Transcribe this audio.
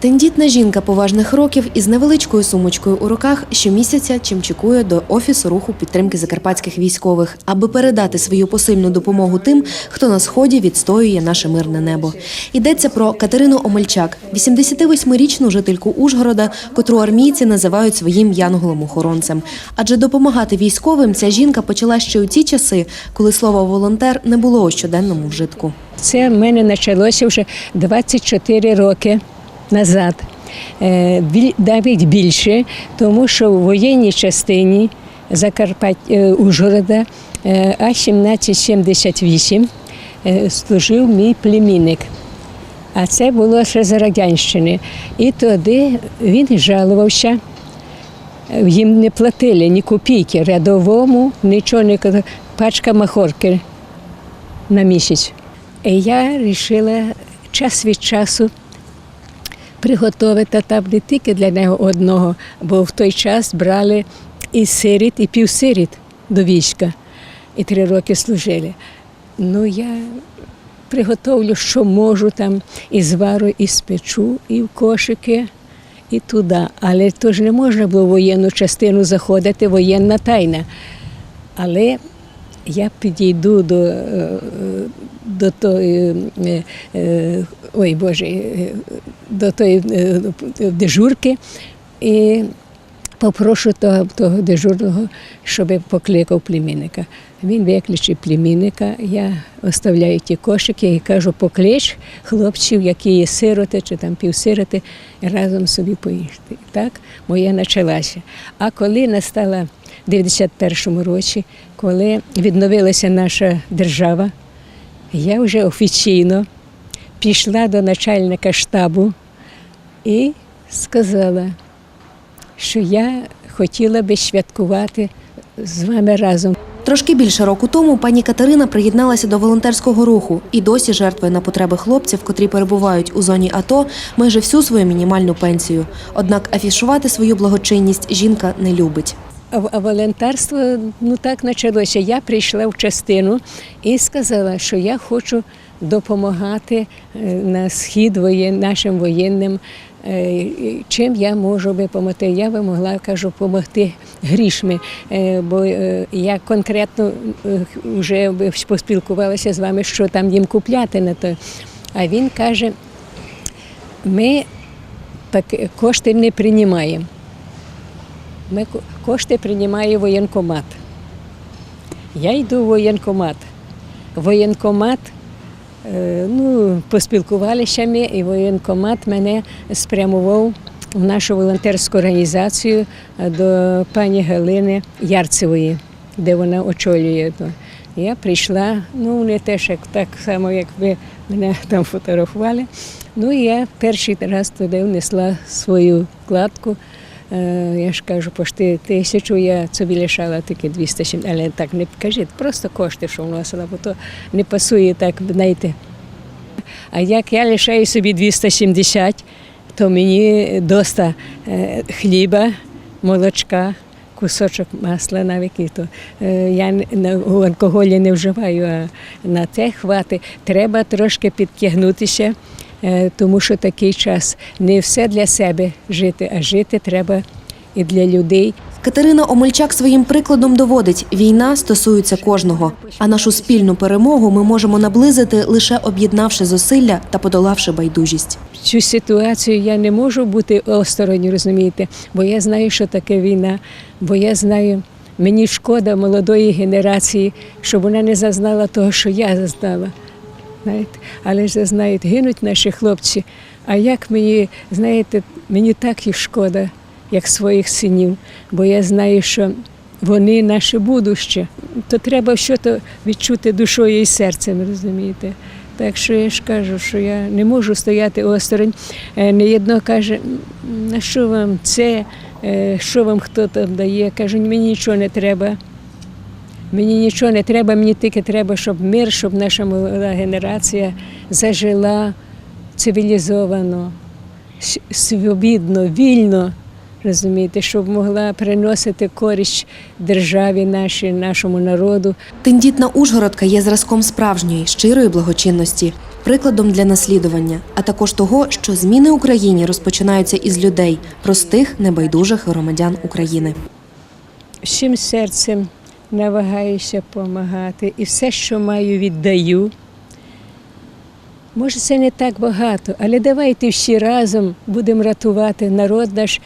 Тендітна жінка поважних років із невеличкою сумочкою у руках щомісяця чимчикує до офісу руху підтримки закарпатських військових, аби передати свою посильну допомогу тим, хто на сході відстоює наше мирне небо. Йдеться про Катерину Омельчак, 88-річну жительку Ужгорода, котру армійці називають своїм янголом-охоронцем. Адже допомагати військовим ця жінка почала ще у ті часи, коли слово волонтер не було у щоденному вжитку. Це в мене почалося вже 24 роки назад. Е, Навіть більше, тому що в воєнній частині Закарпаття е, Ужгорода е, А-1778 е, служив мій племінник. А це було ще за Радянщини. І тоді він жалувався. Їм не платили ні копійки, рядовому нічого не. Пачка махорки на місяць. І я вирішила час від часу приготувати там не тільки для нього одного, бо в той час брали і сиріт, і півсиріт до війська. І три роки служили. Ну, я приготовлю, що можу там, і звару, і спечу, і в кошики, і туди. Але то ж не можна було в воєнну частину заходити, воєнна тайна. Але я підійду до, е, до тої, е, е, ой Боже, до тої дежурки і попрошу того, того дежурного, щоб покликав племінника. Він викличе племінника, я оставляю ті кошики і кажу, поклич хлопців, які є сироти чи там півсироти, разом собі поїхати. Так моя почалася. А коли настала в 91-му році, коли відновилася наша держава, я вже офіційно пішла до начальника штабу і сказала, що я хотіла би святкувати з вами разом. Трошки більше року тому пані Катерина приєдналася до волонтерського руху і досі жертвує на потреби хлопців, котрі перебувають у зоні АТО майже всю свою мінімальну пенсію. Однак афішувати свою благочинність жінка не любить. А, волонтерство ну так почалося. Я прийшла в частину і сказала, що я хочу допомагати е, на схід воєн, нашим воєнним. Е, Чим я можу би допомогти? Я би могла кажу, допомогти грішми, е, бо е, я конкретно вже поспілкувалася з вами, що там їм купляти на то. А він каже: ми так кошти не приймаємо. Ми кошти приймає воєнкомат. Я йду в воєнкомат. Воєнкомат, ну, поспілкувалися ми, і воєнкомат мене спрямував в нашу волонтерську організацію е, до пані Галини Ярцевої, де вона очолює. Я прийшла, ну вони теж як, так само, як ви мене там фотографували. Ну я перший раз туди внесла свою вкладку. Е, Я ж кажу, пошти тисячу, я собі лишала тільки 200, але так не кажіть, просто кошти, що вносила, бо то не пасує так, знаєте. А як я лишаю собі 270, то мені доста е, хліба, молочка, кусочок масла навіть і то. Е, Я алкоголі не вживаю, а на те хвати. Треба трошки підтягнутися, тому що такий час не все для себе жити, а жити треба і для людей. Катерина Омельчак своїм прикладом доводить, війна стосується кожного. А нашу спільну перемогу ми можемо наблизити лише об'єднавши зусилля та подолавши байдужість. цю ситуацію я не можу бути осторонь, розумієте, бо я знаю, що таке війна, бо я знаю, мені шкода молодої генерації, щоб вона не зазнала того, що я зазнала. Знаєте? Але ж знають, гинуть наші хлопці. А як мені, знаєте, мені так їх шкода, як своїх синів, бо я знаю, що вони наше будуще. То треба щось відчути душою і серцем, розумієте. Так що я ж кажу, що я не можу стояти осторонь. Е, Не єдно каже, на що вам це, Е, що вам хто там дає. Кажу, мені нічого не треба. Мені нічого не треба, мені тільки треба, щоб мир, щоб наша молода генерація зажила цивілізовано, свобідно, вільно. розумієте, щоб могла приносити користь державі нашій, нашому народу. Тендітна Ужгородка є зразком справжньої, щирої благочинності, прикладом для наслідування, а також того, що зміни Україні розпочинаються із людей, простих небайдужих громадян України. Всім серцем навагаюся допомагати і все, що маю, віддаю. Може, це не так багато, але давайте всі разом будемо рятувати народ наш.